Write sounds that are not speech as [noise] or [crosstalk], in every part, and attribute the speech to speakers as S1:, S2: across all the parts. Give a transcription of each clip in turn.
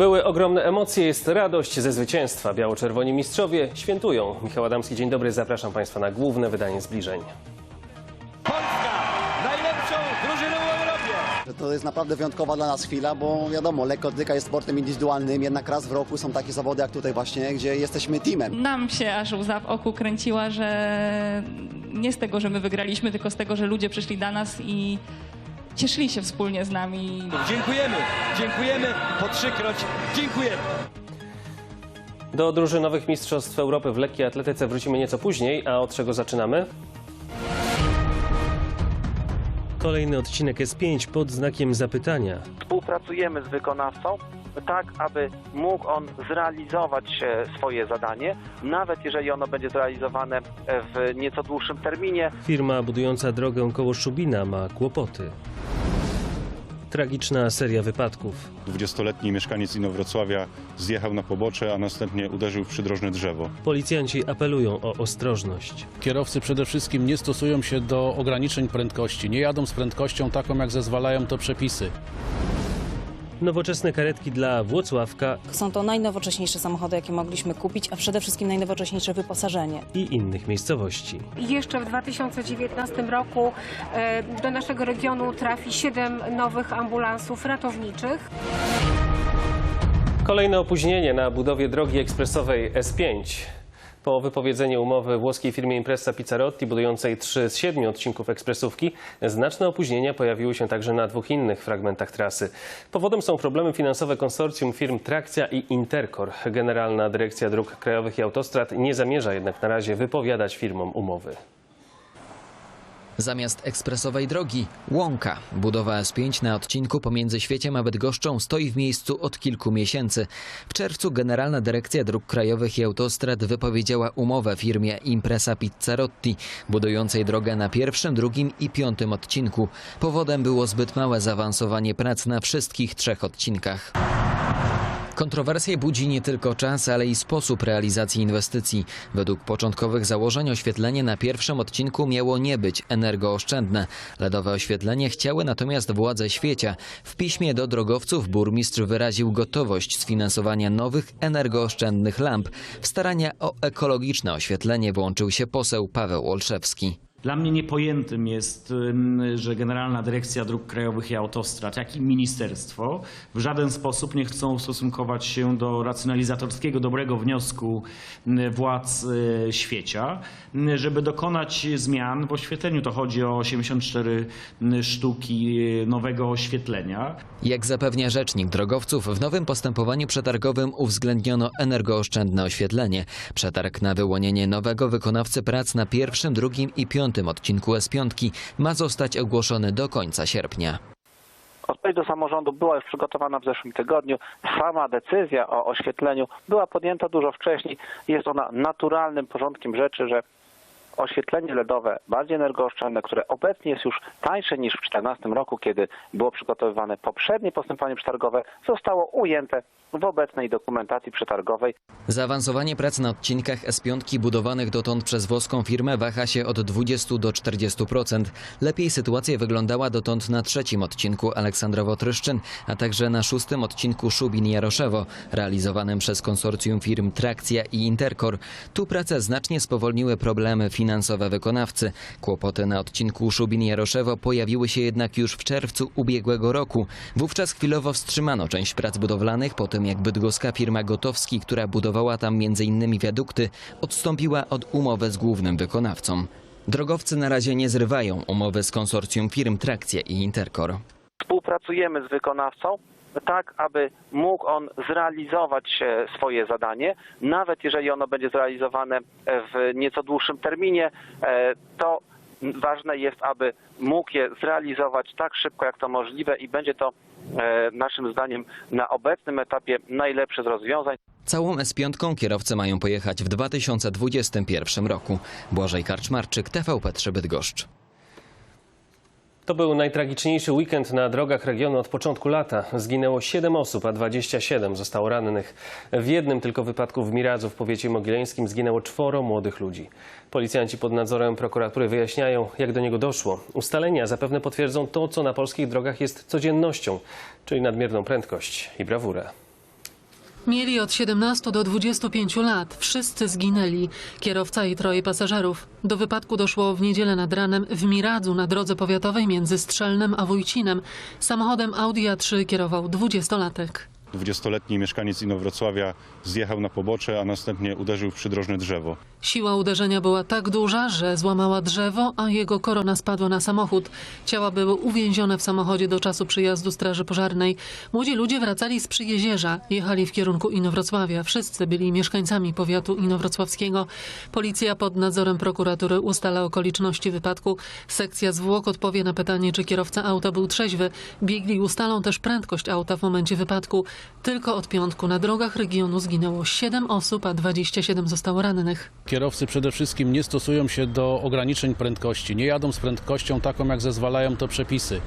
S1: Były ogromne emocje, jest radość ze zwycięstwa. Biało-czerwoni mistrzowie świętują. Michał Adamski, dzień dobry, zapraszam Państwa na główne wydanie zbliżeń.
S2: Polska najlepszą drużyną w Europie.
S3: że to jest naprawdę wyjątkowa dla nas chwila, bo wiadomo, lekkoatletyka jest sportem indywidualnym, jednak raz w roku są takie zawody jak tutaj właśnie, gdzie jesteśmy teamem.
S4: Nam się aż łza w oku kręciła, że nie z tego, że my wygraliśmy, tylko z tego, że ludzie przyszli do nas i cieszyli się wspólnie z nami.
S2: Dziękujemy, dziękujemy po trzykroć, dziękujemy.
S1: Do drużynowych mistrzostw Europy w lekkiej atletyce wrócimy nieco później, a od czego zaczynamy? Kolejny odcinek S5 pod znakiem zapytania.
S5: współpracujemy z wykonawcą, tak aby mógł on zrealizować e, swoje zadanie, nawet jeżeli ono będzie zrealizowane e, w nieco dłuższym terminie.
S1: Firma budująca drogę koło Szubina ma kłopoty. Tragiczna seria wypadków.
S6: 20-letni mieszkaniec Inowrocławia zjechał na pobocze, a następnie uderzył w przydrożne drzewo.
S1: Policjanci apelują o ostrożność.
S7: Kierowcy przede wszystkim nie stosują się do ograniczeń prędkości, nie jadą z prędkością taką, jak zezwalają to przepisy.
S1: Nowoczesne karetki dla Włocławka
S8: Są to najnowocześniejsze samochody, jakie mogliśmy kupić, a przede wszystkim najnowocześniejsze wyposażenie.
S1: i innych miejscowości.
S9: Jeszcze w 2019 roku e, do naszego regionu trafi 7 nowych ambulansów ratowniczych.
S1: Kolejne opóźnienie na budowie drogi ekspresowej S5. Po wypowiedzeniu umowy włoskiej firmie Impresa Pizzarotti budującej trzy z siedmiu odcinków ekspresówki, znaczne opóźnienia pojawiły się także na dwóch innych fragmentach trasy. Powodem są problemy finansowe konsorcjum firm Trakcja i Intercor. Generalna Dyrekcja Dróg Krajowych i Autostrad nie zamierza jednak na razie wypowiadać firmom umowy.
S10: Zamiast ekspresowej drogi łąka. Budowa S5 na odcinku pomiędzy Świeciem a Bydgoszczą stoi w miejscu od kilku miesięcy. W czerwcu Generalna Dyrekcja Dróg Krajowych i Autostrad wypowiedziała umowę firmie Impresa Pizzarotti, budującej drogę na pierwszym, drugim i piątym odcinku. Powodem było zbyt małe zaawansowanie prac na wszystkich trzech odcinkach. Kontrowersje budzi nie tylko czas, ale i sposób realizacji inwestycji. Według początkowych założeń oświetlenie na pierwszym odcinku miało nie być energooszczędne. LEDowe oświetlenie chciały natomiast władze świecia. W piśmie do drogowców burmistrz wyraził gotowość sfinansowania nowych energooszczędnych lamp. W starania o ekologiczne oświetlenie włączył się poseł Paweł Olszewski.
S11: Dla mnie niepojętym jest, że Generalna Dyrekcja Dróg Krajowych i Autostrad, jak i ministerstwo w żaden sposób nie chcą ustosunkować się do racjonalizatorskiego, dobrego wniosku władz y, świecia, żeby dokonać zmian w oświetleniu. To chodzi o 84 sztuki y, nowego oświetlenia.
S10: Jak zapewnia rzecznik drogowców, w nowym postępowaniu przetargowym uwzględniono energooszczędne oświetlenie. Przetarg na wyłonienie nowego wykonawcy prac na pierwszym, drugim i piątym odcinku S5 ma zostać ogłoszony do końca sierpnia.
S5: Odpowiedź do samorządu była już przygotowana w zeszłym tygodniu. Sama decyzja o oświetleniu była podjęta dużo wcześniej. Jest ona naturalnym porządkiem rzeczy, że oświetlenie LEDowe bardziej energooszczędne, które obecnie jest już tańsze niż w 2014 roku, kiedy było przygotowywane poprzednie postępowanie przetargowe, zostało ujęte w obecnej dokumentacji przetargowej.
S10: Zaawansowanie prac na odcinkach S5 budowanych dotąd przez włoską firmę waha się od 20 do 40%. Lepiej sytuacja wyglądała dotąd na trzecim odcinku Aleksandrowo-Tryszczyn, a także na szóstym odcinku Szubin-Jaroszewo, realizowanym przez konsorcjum firm Trakcja i Intercor. Tu prace znacznie spowolniły problemy finansowe wykonawcy. Kłopoty na odcinku Szubin-Jaroszewo pojawiły się jednak już w czerwcu ubiegłego roku. Wówczas chwilowo wstrzymano część prac budowlanych po tym, jak bydgoska firma Gotowski, która budowała tam m.in. wiadukty, odstąpiła od umowy z głównym wykonawcą. Drogowcy na razie nie zrywają umowy z konsorcjum firm Trakcja i Intercor.
S5: Współpracujemy z wykonawcą, tak aby mógł on zrealizować e, swoje zadanie, nawet jeżeli ono będzie zrealizowane e, w nieco dłuższym terminie, e, to ważne jest, aby mógł je zrealizować tak szybko, jak to możliwe i będzie to naszym zdaniem na obecnym etapie najlepsze z rozwiązań.
S10: Całą S5 kierowcy mają pojechać w 2021 roku. Błażej Karczmarczyk, TVP3 Bydgoszcz.
S1: To był najtragiczniejszy weekend na drogach regionu od początku lata. Zginęło 7 osób, a 27 zostało rannych. W jednym tylko wypadku w Miradzu w powiecie mogileńskim zginęło czworo młodych ludzi. Policjanci pod nadzorem prokuratury wyjaśniają, jak do niego doszło. Ustalenia zapewne potwierdzą to, co na polskich drogach jest codziennością, czyli nadmierną prędkość i brawurę.
S12: Mieli od 17 do 25 lat. Wszyscy zginęli. Kierowca i troje pasażerów. Do wypadku doszło w niedzielę nad ranem w Miradzu na drodze powiatowej między Strzelnem a Wójcinem. Samochodem Audi A3 kierował 20-latek.
S6: 20-letni mieszkaniec Inowrocławia zjechał na pobocze, a następnie uderzył w przydrożne drzewo.
S12: Siła uderzenia była tak duża, że złamała drzewo, a jego korona spadła na samochód. Ciała były uwięzione w samochodzie do czasu przyjazdu Straży Pożarnej. Młodzi ludzie wracali z Przyjezierza, jechali w kierunku Inowrocławia. Wszyscy byli mieszkańcami powiatu inowrocławskiego. Policja pod nadzorem prokuratury ustala okoliczności wypadku. Sekcja zwłok odpowie na pytanie, czy kierowca auta był trzeźwy. Biegli ustalą też prędkość auta w momencie wypadku. Tylko od piątku na drogach regionu zginęło 7 osób, a 27 zostało rannych.
S7: Kierowcy przede wszystkim nie stosują się do ograniczeń prędkości, nie jadą z prędkością taką, jak zezwalają to przepisy.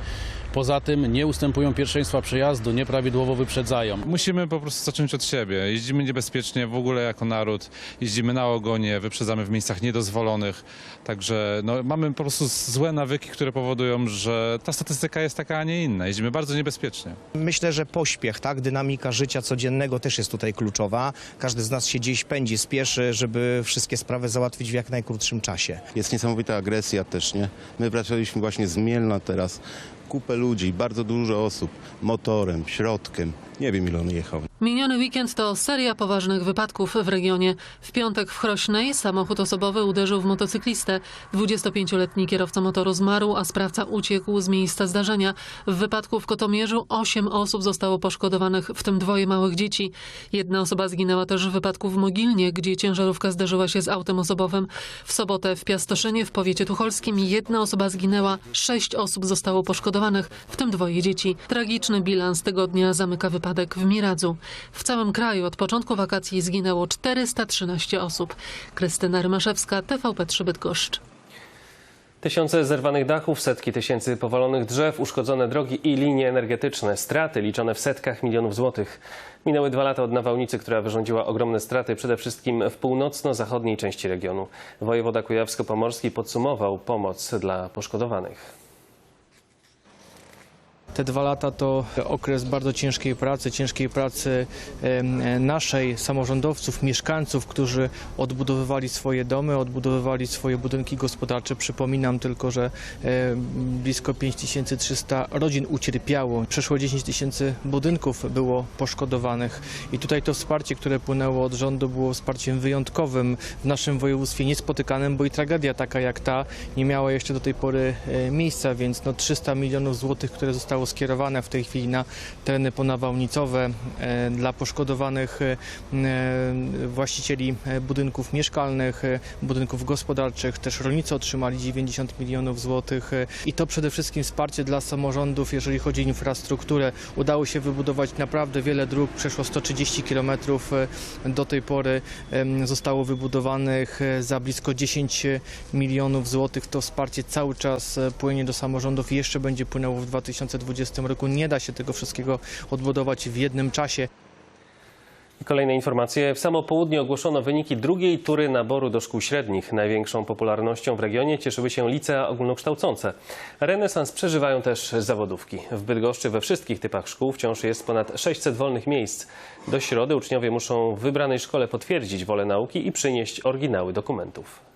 S7: Poza tym nie ustępują pierwszeństwa przejazdu, nieprawidłowo wyprzedzają.
S13: Musimy po prostu zacząć od siebie. Jeździmy niebezpiecznie w ogóle jako naród, jeździmy na ogonie, wyprzedzamy w miejscach niedozwolonych. Także no, mamy po prostu złe nawyki, które powodują, że ta statystyka jest taka, a nie inna. Jeździmy bardzo niebezpiecznie.
S14: Myślę, że pośpiech, tak, dynamika życia codziennego też jest tutaj kluczowa. Każdy z nas się gdzieś pędzi, spieszy, żeby wszystkie sprawy załatwić w jak najkrótszym czasie.
S15: Jest niesamowita agresja też, nie? My wracaliśmy właśnie z Mielna teraz. Kupę ludzi, bardzo dużo osób, motorem, środkiem. Nie wiem ile on jechał.
S12: Miniony weekend to seria poważnych wypadków w regionie. W piątek w Chrośnej samochód osobowy uderzył w motocyklistę. 25-letni kierowca motoru zmarł, a sprawca uciekł z miejsca zdarzenia. W wypadku w Kotomierzu 8 osób zostało poszkodowanych, w tym dwoje małych dzieci. Jedna osoba zginęła też w wypadku w Mogilnie, gdzie ciężarówka zderzyła się z autem osobowym. W sobotę w Piastoszynie w powiecie tucholskim jedna osoba zginęła, sześć osób zostało poszkodowanych, w tym dwoje dzieci. Tragiczny bilans tygodnia zamyka wypadek w Miradzu. W całym kraju od początku wakacji zginęło 413 osób. Krystyna Rymaszewska, TVP3 Bydgoszcz.
S1: Tysiące zerwanych dachów, setki tysięcy powalonych drzew, uszkodzone drogi i linie energetyczne. Straty liczone w setkach milionów złotych. Minęły dwa lata od nawałnicy, która wyrządziła ogromne straty przede wszystkim w północno-zachodniej części regionu. Wojewoda kujawsko-pomorski podsumował pomoc dla poszkodowanych.
S16: Te dwa lata to okres bardzo ciężkiej pracy, ciężkiej pracy naszej, samorządowców, mieszkańców, którzy odbudowywali swoje domy, odbudowywali swoje budynki gospodarcze. Przypominam tylko, że e, blisko 5300 rodzin ucierpiało. Przeszło 10 tysięcy budynków było poszkodowanych. I tutaj to wsparcie, które płynęło od rządu było wsparciem wyjątkowym w naszym województwie, niespotykanym, bo i tragedia taka jak ta nie miała jeszcze do tej pory e, miejsca, więc no 300 milionów złotych, które zostało skierowane w tej chwili na tereny ponawałnicowe e, dla poszkodowanych e, e, właścicieli budynków mieszkalnych, budynków gospodarczych. Też rolnicy otrzymali 90 milionów złotych i to przede wszystkim wsparcie dla samorządów, jeżeli chodzi o infrastrukturę. Udało się wybudować naprawdę wiele dróg, przeszło 130 kilometrów do tej pory zostało wybudowanych za blisko 10 milionów złotych. To wsparcie cały czas płynie do samorządów i jeszcze będzie płynęło w 2020 roku. Nie da się tego wszystkiego odbudować w jednym czasie.
S1: Kolejne informacje. W samo południe ogłoszono wyniki drugiej tury naboru do szkół średnich. Największą popularnością w regionie cieszyły się licea ogólnokształcące. Renesans przeżywają też zawodówki. W Bydgoszczy we wszystkich typach szkół wciąż jest ponad 600 wolnych miejsc. Do środy uczniowie muszą w wybranej szkole potwierdzić wolę nauki i przynieść oryginały dokumentów.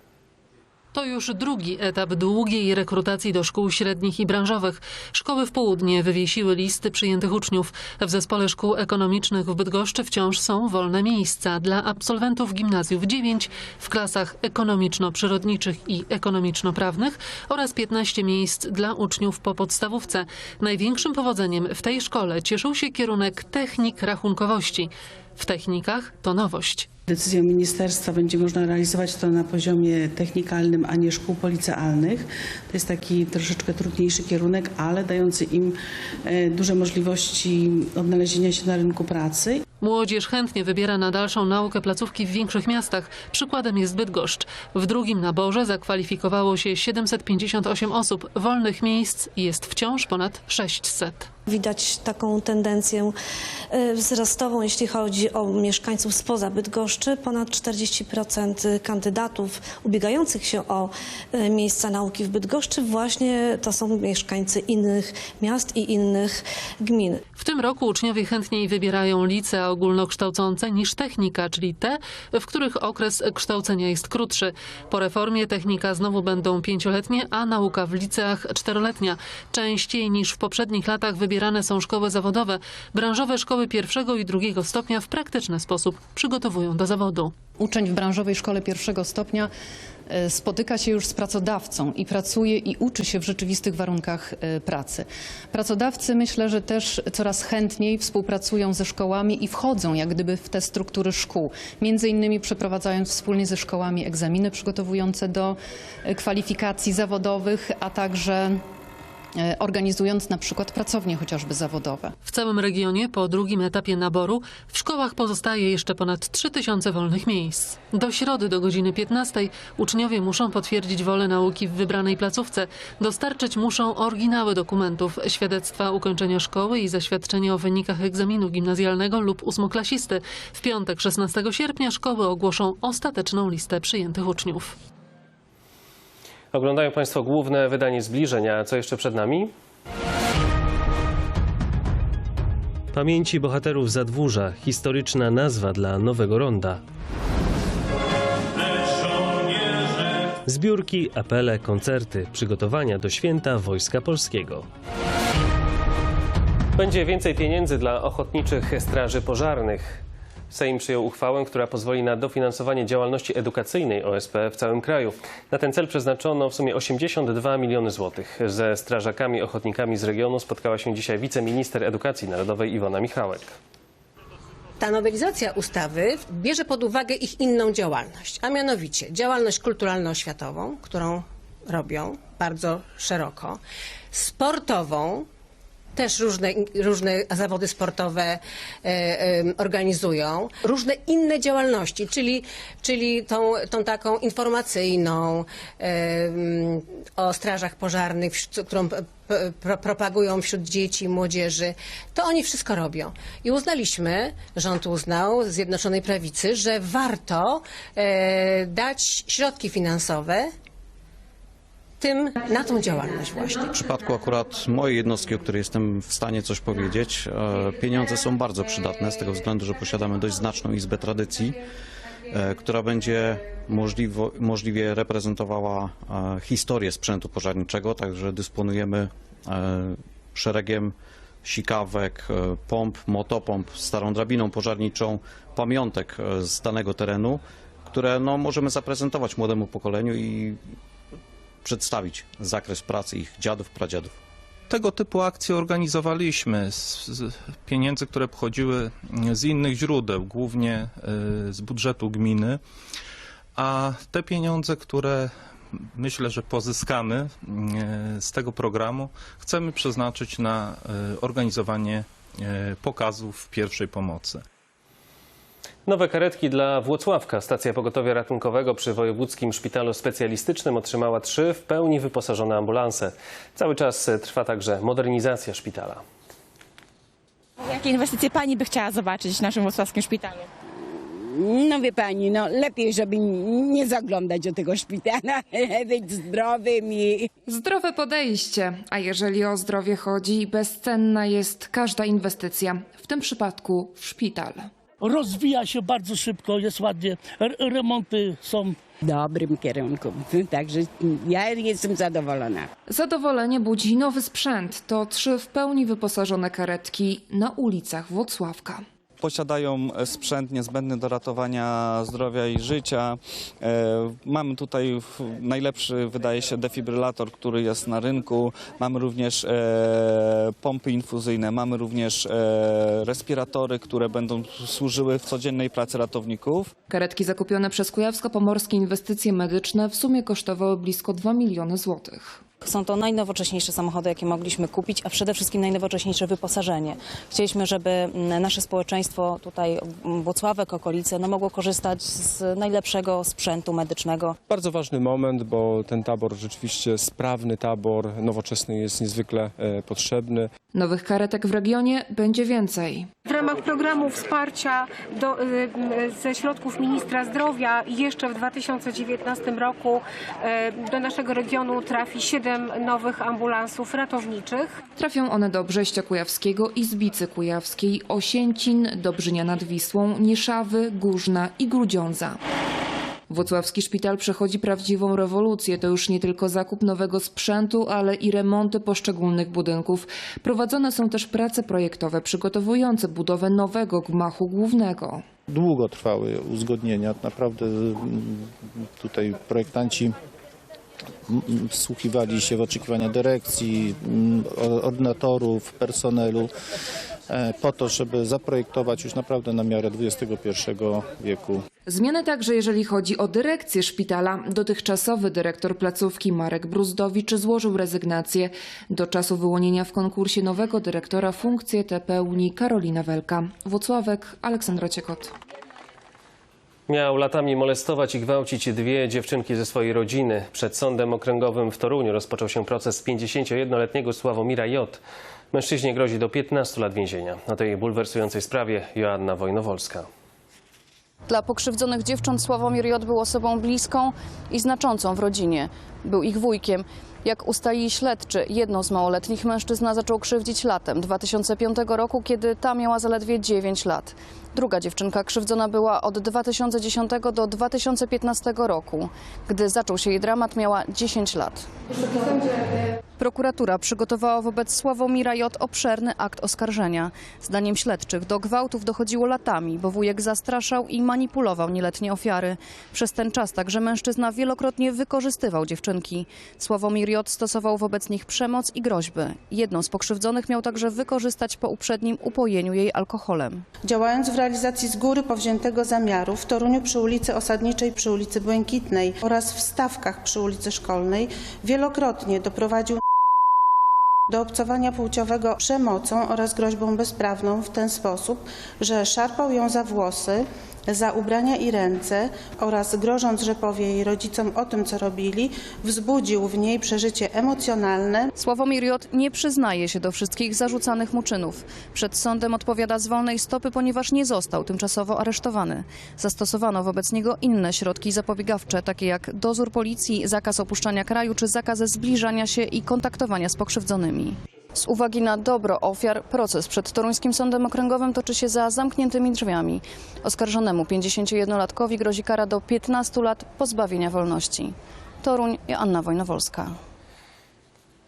S12: To już drugi etap długiej rekrutacji do szkół średnich i branżowych. Szkoły w południe wywiesiły listy przyjętych uczniów. W zespole szkół ekonomicznych w Bydgoszczy wciąż są wolne miejsca dla absolwentów gimnazjów 9 w klasach ekonomiczno-przyrodniczych i ekonomiczno-prawnych oraz 15 miejsc dla uczniów po podstawówce. Największym powodzeniem w tej szkole cieszył się kierunek technik rachunkowości. W technikach to nowość.
S17: Decyzją ministerstwa będzie można realizować to na poziomie technikalnym, a nie szkół policealnych. To jest taki troszeczkę trudniejszy kierunek, ale dający im e, duże możliwości odnalezienia się na rynku pracy.
S12: Młodzież chętnie wybiera na dalszą naukę placówki w większych miastach. Przykładem jest Bydgoszcz. W drugim naborze zakwalifikowało się 758 osób. Wolnych miejsc jest wciąż ponad 600.
S18: Widać taką tendencję e, wzrostową, jeśli chodzi o mieszkańców spoza Bydgoszczy. Ponad 40% kandydatów ubiegających się o e, miejsca nauki w Bydgoszczy właśnie to są mieszkańcy innych miast i innych gmin.
S12: W tym roku uczniowie chętniej wybierają licea ogólnokształcące niż technika, czyli te, w których okres kształcenia jest krótszy. Po reformie technika znowu będą pięcioletnie, a nauka w liceach czteroletnia. Częściej niż w poprzednich latach wybierane są szkoły zawodowe. Branżowe szkoły pierwszego i drugiego stopnia w praktyczny sposób przygotowują do zawodu.
S19: Uczeń w branżowej szkole pierwszego stopnia e, spotyka się już z pracodawcą i pracuje i uczy się w rzeczywistych warunkach e, pracy. Pracodawcy myślę, że też coraz chętniej współpracują ze szkołami i wchodzą jak gdyby w te struktury szkół. Między innymi przeprowadzając wspólnie ze szkołami egzaminy przygotowujące do e, kwalifikacji zawodowych, a także organizując na przykład pracownie chociażby zawodowe.
S12: W całym regionie po drugim etapie naboru w szkołach pozostaje jeszcze ponad 3000 wolnych miejsc. Do środy do godziny 15 uczniowie muszą potwierdzić wolę nauki w wybranej placówce. Dostarczyć muszą oryginały dokumentów, świadectwa ukończenia szkoły i zaświadczenie o wynikach egzaminu gimnazjalnego lub ósmoklasisty. W piątek 16 sierpnia szkoły ogłoszą ostateczną listę przyjętych uczniów.
S1: Oglądają Państwo główne wydanie zbliżenia. Co jeszcze przed nami? Pamięci bohaterów Zadwórza. Historyczna nazwa dla nowego ronda. Zbiórki, apele, koncerty, przygotowania do święta Wojska Polskiego. Będzie więcej pieniędzy dla ochotniczych straży pożarnych. Sejm przyjął uchwałę, która pozwoli na dofinansowanie działalności edukacyjnej OSP w całym kraju. Na ten cel przeznaczono w sumie 82 miliony złotych. Ze strażakami ochotnikami z regionu spotkała się dzisiaj wiceminister edukacji narodowej Iwona Michałek.
S20: Ta nowelizacja ustawy bierze pod uwagę ich inną działalność, a mianowicie działalność kulturalno-oświatową, którą robią bardzo szeroko, sportową, też różne, różne zawody sportowe e, e, organizują, różne inne działalności, czyli, czyli tą, tą taką informacyjną e, m, o strażach pożarnych, którą propagują wśród dzieci i młodzieży. To oni wszystko robią. I uznaliśmy, rząd uznał Zjednoczonej Prawicy, że warto dać środki finansowe tym na tą działalność właśnie.
S21: W przypadku akurat mojej jednostki, o której jestem w stanie coś powiedzieć, e, pieniądze są bardzo przydatne z tego względu, że posiadamy dość znaczną izbę tradycji, e, która będzie możliwo, możliwie reprezentowała e, historię sprzętu pożarniczego, także dysponujemy szeregiem sikawek, pomp, motopomp, starą drabiną pożarniczą, pamiątek z danego terenu, które no, możemy zaprezentować młodemu pokoleniu i przedstawić zakres pracy ich dziadów, pradziadów.
S22: Tego typu akcje organizowaliśmy z, pieniędzy, które pochodziły z innych źródeł, głównie y, z budżetu gminy, a te pieniądze, które myślę, że pozyskamy y, z tego programu, chcemy przeznaczyć na y, organizowanie pokazów pierwszej pomocy.
S1: Nowe karetki dla Włocławka. Stacja pogotowia ratunkowego przy Wojewódzkim Szpitalu Specjalistycznym otrzymała trzy w pełni wyposażone ambulanse. Cały czas e, trwa także modernizacja szpitala.
S23: Jakie inwestycje pani by chciała zobaczyć w naszym włocławskim szpitalu?
S24: No wie pani, no lepiej, żeby nie zaglądać do tego szpitala, [laughs] być zdrowym i...
S25: Zdrowe podejście, a jeżeli o zdrowie chodzi, bezcenna jest każda inwestycja, w tym przypadku w szpital.
S26: Rozwija się bardzo szybko, jest ładnie, R- remonty są
S24: W dobrym kierunku, [laughs] także ja jestem zadowolona.
S25: Zadowolenie budzi nowy sprzęt. To trzy w pełni wyposażone karetki na ulicach Włocławka.
S27: Posiadają e, sprzęt niezbędny do ratowania zdrowia i życia. E, Mamy tutaj najlepszy, wydaje się, defibrylator, który jest na rynku. Mamy również e, pompy infuzyjne, mamy również respiratory, które będą służyły w codziennej pracy ratowników.
S25: Karetki zakupione przez Kujawsko-Pomorskie Inwestycje Medyczne w sumie kosztowały blisko 2 miliony złotych.
S28: Są to najnowocześniejsze samochody, jakie mogliśmy kupić, a przede wszystkim najnowocześniejsze wyposażenie. Chcieliśmy, żeby mm, nasze społeczeństwo tutaj, Włocławek, okolice, no mogło korzystać z najlepszego sprzętu medycznego.
S29: Bardzo ważny moment, bo ten tabor rzeczywiście sprawny tabor, nowoczesny jest niezwykle e, potrzebny.
S25: Nowych karetek w regionie będzie więcej.
S30: W ramach programu wsparcia do, y, ze środków ministra zdrowia jeszcze w 2019 roku y, do naszego regionu trafi 7 nowych ambulansów ratowniczych.
S25: Trafią one do Brześcia Kujawskiego, Izbicy Kujawskiej, Osięcin, Dobrzynia nad Wisłą, Nieszawy, Górzna i Grudziądza. Włocławski szpital przechodzi prawdziwą rewolucję. To już nie tylko zakup nowego sprzętu, ale i remonty poszczególnych budynków. Prowadzone są też prace projektowe przygotowujące budowę nowego gmachu głównego.
S31: Długo trwały uzgodnienia. Naprawdę mm, tutaj projektanci wsłuchiwali się w oczekiwania dyrekcji, mm, ordynatorów, personelu e, po to, żeby zaprojektować już naprawdę na miarę XXI wieku
S25: Zmiany także jeżeli chodzi o dyrekcję szpitala. Dotychczasowy dyrektor placówki Marek Bruzdowicz złożył rezygnację. Do czasu wyłonienia w konkursie nowego dyrektora funkcję tę pełni Karolina Welka. Włocławek, Aleksandra Ciekot.
S1: Miał latami molestować i gwałcić dwie dziewczynki ze swojej rodziny. Przed sądem okręgowym w Toruniu rozpoczął się proces 51-letniego Sławomira J. Mężczyźnie grozi do 15 lat więzienia. O tej bulwersującej sprawie Joanna Wojnowolska.
S32: Dla pokrzywdzonych dziewcząt Sławomir J. był osobą bliską i znaczącą w rodzinie. Był ich wujkiem. Jak ustalili śledczy, jedną z małoletnich mężczyzna zaczął krzywdzić latem 2005 roku, kiedy ta miała zaledwie 9 lat. Druga dziewczynka krzywdzona była od 2010 do 2015 roku. Gdy zaczął się jej dramat, miała 10 lat. Prokuratura przygotowała wobec Sławomira J. obszerny akt oskarżenia. Zdaniem śledczych do gwałtów dochodziło latami, bo wujek zastraszał i manipulował nieletnie ofiary. Przez ten czas także mężczyzna wielokrotnie wykorzystywał dziewczynki. Sławomir J. stosował wobec nich przemoc i groźby. Jedną z pokrzywdzonych miał także wykorzystać po uprzednim upojeniu jej alkoholem.
S33: Działając w realizacji z góry powziętego zamiaru w Toruniu przy ulicy Osadniczej przy ulicy Błękitnej oraz w Stawkach przy ulicy Szkolnej wielokrotnie doprowadził do obcowania płciowego przemocą oraz groźbą bezprawną w ten sposób, że szarpał ją za włosy, za ubrania i ręce oraz grożąc, że powie jej rodzicom o tym, co robili, wzbudził w niej przeżycie emocjonalne,
S32: Sławomir J. nie przyznaje się do wszystkich zarzucanych mu czynów. Przed sądem odpowiada z wolnej stopy, ponieważ nie został tymczasowo aresztowany. Zastosowano wobec niego inne środki zapobiegawcze, takie jak dozór policji, zakaz opuszczania kraju czy zakaz zbliżania się i kontaktowania z pokrzywdzonymi. Z uwagi na dobro ofiar proces przed Toruńskim Sądem Okręgowym toczy się za zamkniętymi drzwiami. Oskarżonemu 51-latkowi grozi kara do 15 lat pozbawienia wolności. Toruń, Joanna Wojnowolska.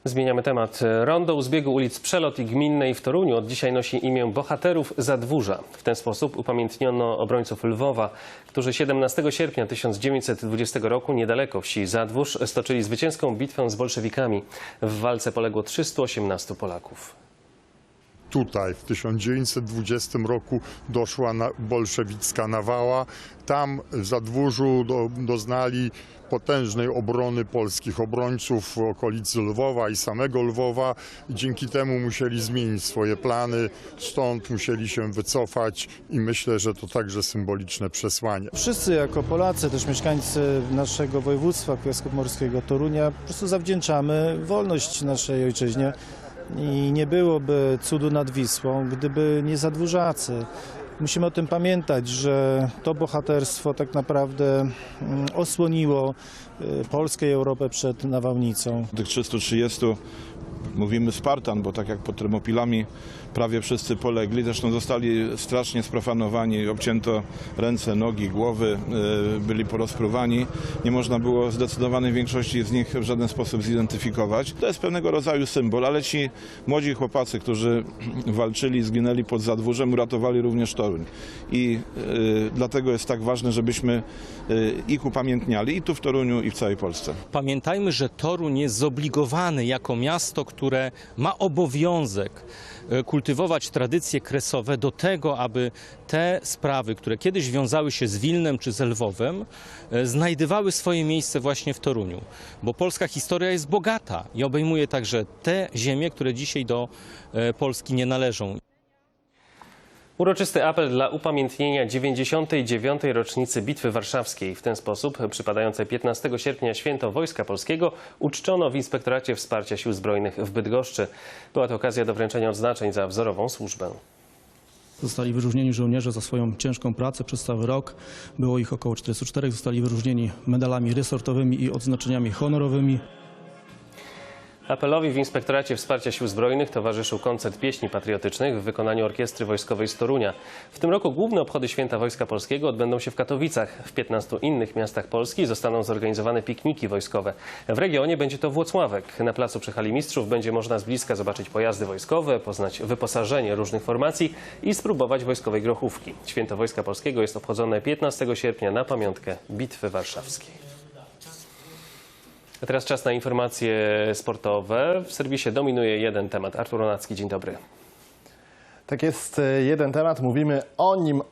S1: Zmieniamy temat. Rondo u zbiegu ulic Przelot i Gminnej w Toruniu od dzisiaj nosi imię bohaterów Zadwórza. W ten sposób upamiętniono obrońców Lwowa, którzy 17 sierpnia 1920 roku niedaleko wsi Zadwórz stoczyli zwycięską bitwę z bolszewikami. W walce poległo 318 Polaków.
S34: Tutaj w 1920 roku doszła na, bolszewicka nawała. Tam w Zadwórzu do, doznali potężnej obrony polskich obrońców w okolicy Lwowa i samego Lwowa. Dzięki temu musieli zmienić swoje plany, stąd musieli się wycofać i myślę, że to także symboliczne przesłanie.
S31: Wszyscy jako Polacy, też mieszkańcy naszego województwa kujawsko-pomorskiego Torunia po prostu zawdzięczamy wolność naszej ojczyźnie i nie byłoby cudu nad Wisłą, gdyby nie zadwórzacy. Musimy o tym pamiętać, że to bohaterstwo tak naprawdę mm, osłoniło y, Polskę i Europę przed nawałnicą.
S35: Tych 330 mówimy Spartan, bo tak jak pod Termopilami prawie wszyscy polegli. Zresztą zostali strasznie sprofanowani, obcięto ręce, nogi, głowy, y, byli porozpruwani. Nie można było zdecydowanej większości z nich w żaden sposób zidentyfikować. To jest pewnego rodzaju symbol, ale ci młodzi chłopacy, którzy [clears throat] walczyli, zginęli pod Zadwórzem, uratowali również Toruń. I y, dlatego jest tak ważne, żebyśmy y, ich upamiętniali i tu w Toruniu, i w całej Polsce.
S36: Pamiętajmy, że Toruń jest zobligowany jako miasto,
S37: które ma obowiązek e, kultywować tradycje kresowe do tego, aby te sprawy, które kiedyś wiązały się z Wilnem czy z Lwowem, e, znajdywały swoje miejsce właśnie w Toruniu. Bo polska historia jest bogata i obejmuje także te ziemie, które dzisiaj do e, Polski nie należą.
S1: Uroczysty apel dla upamiętnienia 99. rocznicy Bitwy Warszawskiej. W ten sposób przypadające 15 sierpnia święto Wojska Polskiego uczczono w Inspektoracie Wsparcia Sił Zbrojnych w Bydgoszczy. Była to okazja do wręczenia odznaczeń za wzorową służbę.
S38: Zostali wyróżnieni żołnierze za swoją ciężką pracę przez cały rok. Było ich około 44. Zostali wyróżnieni medalami resortowymi i odznaczeniami honorowymi.
S1: Apelowi w Inspektoracie Wsparcia Sił Zbrojnych towarzyszył koncert pieśni patriotycznych w wykonaniu Orkiestry Wojskowej z Torunia. W tym roku główne obchody Święta Wojska Polskiego odbędą się w Katowicach. W 15 innych miastach Polski zostaną zorganizowane pikniki wojskowe. W regionie będzie to Włocławek. Na placu przy Hali Mistrzów będzie można z bliska zobaczyć pojazdy wojskowe, poznać wyposażenie różnych formacji i spróbować wojskowej grochówki. Święto Wojska Polskiego jest obchodzone 15 sierpnia na pamiątkę Bitwy Warszawskiej. A teraz czas na informacje sportowe. W serwisie dominuje jeden temat. Artur Ronacki, dzień dobry.
S39: Tak jest, e, jeden temat, mówimy o nim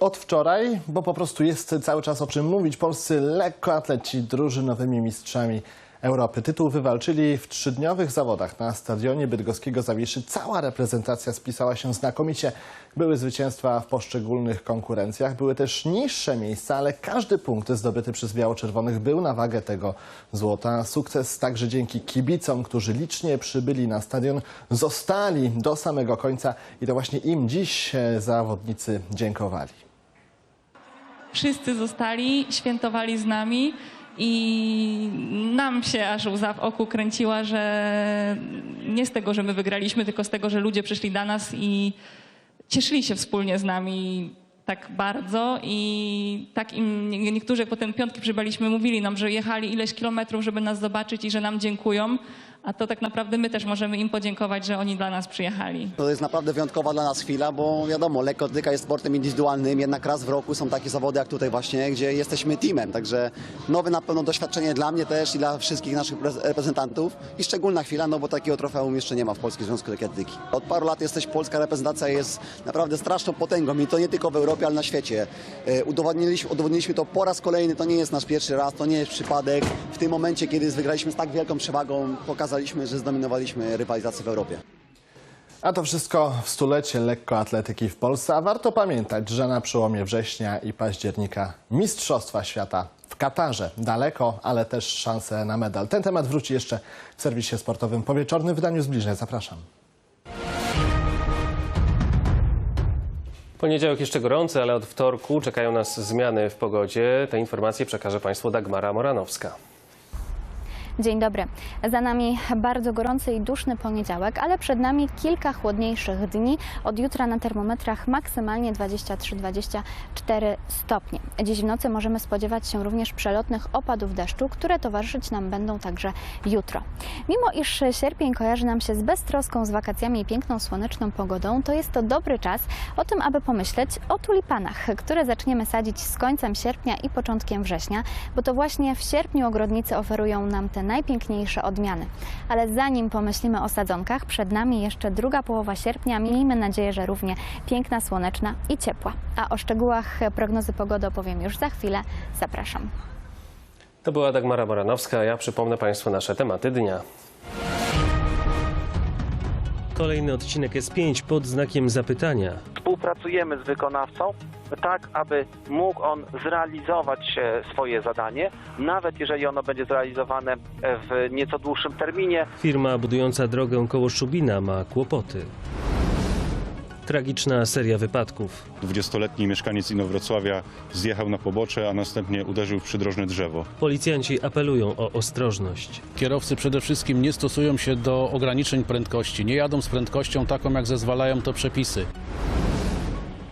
S39: od wczoraj, bo po prostu jest cały czas o czym mówić. Polscy lekkoatleci drużynowymi mistrzami Europy. Tytuł wywalczyli w trzydniowych zawodach na stadionie bydgoskiego Zawiszy. Cała reprezentacja spisała się znakomicie. Były zwycięstwa w poszczególnych konkurencjach, były też niższe miejsca, ale każdy punkt zdobyty przez biało-czerwonych był na wagę tego złota. Sukces także dzięki kibicom, którzy licznie przybyli na stadion, zostali do samego końca i to właśnie im dziś e, zawodnicy dziękowali.
S40: wszyscy zostali, świętowali z nami i nam się aż łza w oku kręciła, że nie z tego, że my wygraliśmy, tylko z tego, że ludzie przyszli do nas i cieszyli się wspólnie z nami tak bardzo. I tak im nie- niektórzy potem piątki przybaliśmy, mówili nam, że jechali ileś kilometrów, żeby nas zobaczyć i że nam dziękują, a to tak naprawdę my też możemy im podziękować, że oni dla nas przyjechali.
S41: To jest naprawdę wyjątkowa dla nas chwila, bo wiadomo, lekkoatletyka jest sportem indywidualnym, jednak raz w roku są takie zawody jak tutaj właśnie, gdzie jesteśmy teamem, także nowe na pewno doświadczenie dla mnie też i dla wszystkich naszych prez- reprezentantów i szczególna chwila, no bo takiego trofeum jeszcze nie ma w Polskim Związku Lekkoatletyki. Od paru lat jesteś, polska reprezentacja jest naprawdę straszną potęgą i to nie tylko w Europie, ale na świecie. E, Udowodniliśmy, udowodniliśmy to po raz kolejny, to nie jest nasz pierwszy raz, to nie jest przypadek. W tym momencie, kiedy wygraliśmy z tak wielką przewagą, pokazaliśmy, że zdominowaliśmy rywalizację w Europie.
S39: A to wszystko w stulecie lekkoatletyki w Polsce, a warto pamiętać, że na przełomie września i października Mistrzostwa Świata w Katarze. Daleko, ale też szanse na medal. Ten temat wróci jeszcze w serwisie sportowym po wieczornym wydaniu zbliżeń. Zapraszam.
S1: Poniedziałek jeszcze gorący, ale od wtorku czekają nas zmiany w pogodzie. Te informacje przekaże Państwu Dagmara Moranowska.
S42: Dzień dobry. Za nami bardzo gorący i duszny poniedziałek, ale przed nami kilka chłodniejszych dni. Od jutra na termometrach maksymalnie 23-24 stopnie. Dziś w nocy możemy spodziewać się również przelotnych opadów deszczu, które towarzyszyć nam będą także jutro. Mimo iż sierpień kojarzy nam się z beztroską, z wakacjami i piękną słoneczną pogodą, to jest to dobry czas o tym, aby pomyśleć o tulipanach, które zaczniemy sadzić z końcem sierpnia i początkiem września, bo to właśnie w sierpniu ogrodnicy oferują nam te najpiękniejsze odmiany. Ale zanim pomyślimy o sadzonkach, przed nami jeszcze druga połowa sierpnia. Miejmy nadzieję, że równie piękna, słoneczna i ciepła. A o szczegółach prognozy pogody opowiem już za chwilę. Zapraszam.
S1: To była Dagmara Moranowska, a ja przypomnę Państwu nasze tematy dnia. Kolejny odcinek S5 pod znakiem zapytania.
S43: Współpracujemy z wykonawcą tak, aby mógł on zrealizować e, swoje zadanie, nawet jeżeli ono będzie zrealizowane e, w nieco dłuższym terminie.
S1: Firma budująca drogę koło Szubina ma kłopoty. Tragiczna seria wypadków.
S44: 20-letni mieszkaniec Inowrocławia zjechał na pobocze, a następnie uderzył w przydrożne drzewo.
S1: Policjanci apelują o ostrożność.
S36: Kierowcy przede wszystkim nie stosują się do ograniczeń prędkości, nie jadą z prędkością taką, jak zezwalają to przepisy.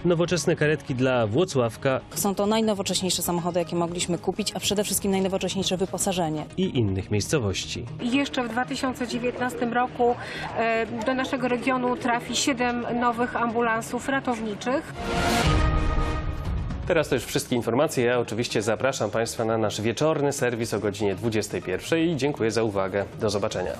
S1: Nowoczesne karetki dla Włocławka
S28: Są to najnowocześniejsze samochody, jakie mogliśmy kupić, a przede wszystkim najnowocześniejsze wyposażenie.
S1: i innych miejscowości.
S30: I Jeszcze w 2019 roku e, do naszego regionu trafi 7 nowych ambulansów ratowniczych.
S1: Teraz to już wszystkie informacje. Ja oczywiście zapraszam Państwa na nasz wieczorny serwis o godzinie 21 i dziękuję za uwagę. Do zobaczenia.